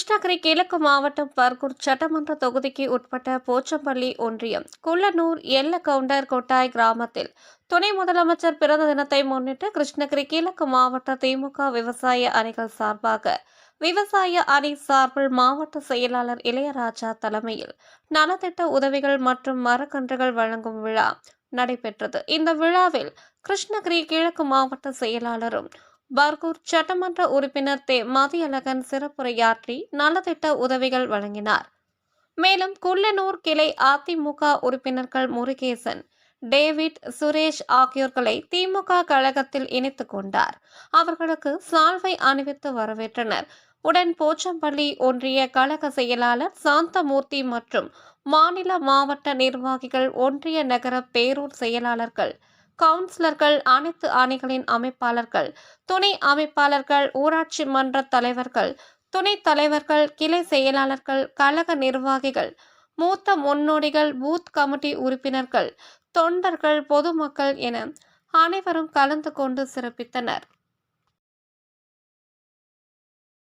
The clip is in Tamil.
கிருஷ்ணகிரி கிழக்கு மாவட்டம் பர்கூர் சட்டமன்ற தொகுதிக்கு உட்பட்ட போச்சம்பள்ளி ஒன்றியம் குள்ளனூர் எல்ல கவுண்டர் கொட்டாய் கிராமத்தில் துணை முதலமைச்சர் பிறந்த தினத்தை முன்னிட்டு கிருஷ்ணகிரி கிழக்கு மாவட்ட திமுக விவசாய அணிகள் சார்பாக விவசாய அணி சார்பில் மாவட்ட செயலாளர் இளையராஜா தலைமையில் நலத்திட்ட உதவிகள் மற்றும் மரக்கன்றுகள் வழங்கும் விழா நடைபெற்றது. இந்த விழாவில் கிருஷ்ணகிரி கிழக்கு மாவட்ட செயலாளரும் பர்கூர் சட்டமன்ற உறுப்பினர் தே. மதியழகன் சிறப்புரையாற்றி நலத்திட்ட உதவிகள் வழங்கினார். மேலும் குள்ளனூர் கிளை அதிமுக உறுப்பினர்கள் முருகேசன் டேவிட் சுரேஷ் ஆகியோர்களை திமுக கழகத்தில் இணைத்துக் கொண்டார். அவர்களுக்கு சால்வை அணிவித்து வரவேற்றனர். உடன் போச்சம்பள்ளி ஒன்றிய கழக செயலாளர் சாந்தமூர்த்தி மற்றும் மாநில மாவட்ட நிர்வாகிகள் ஒன்றிய நகர பேரூர் செயலாளர்கள் கவுன்சிலர்கள் அனைத்து அணிகளின் அமைப்பாளர்கள் துணை அமைப்பாளர்கள் ஊராட்சி மன்ற தலைவர்கள் துணை தலைவர்கள் கிளை செயலாளர்கள் கழக நிர்வாகிகள் மூத்த முன்னோடிகள் பூத் கமிட்டி உறுப்பினர்கள் தொண்டர்கள் பொதுமக்கள் என அனைவரும் கலந்து கொண்டு சிறப்பித்தனர்.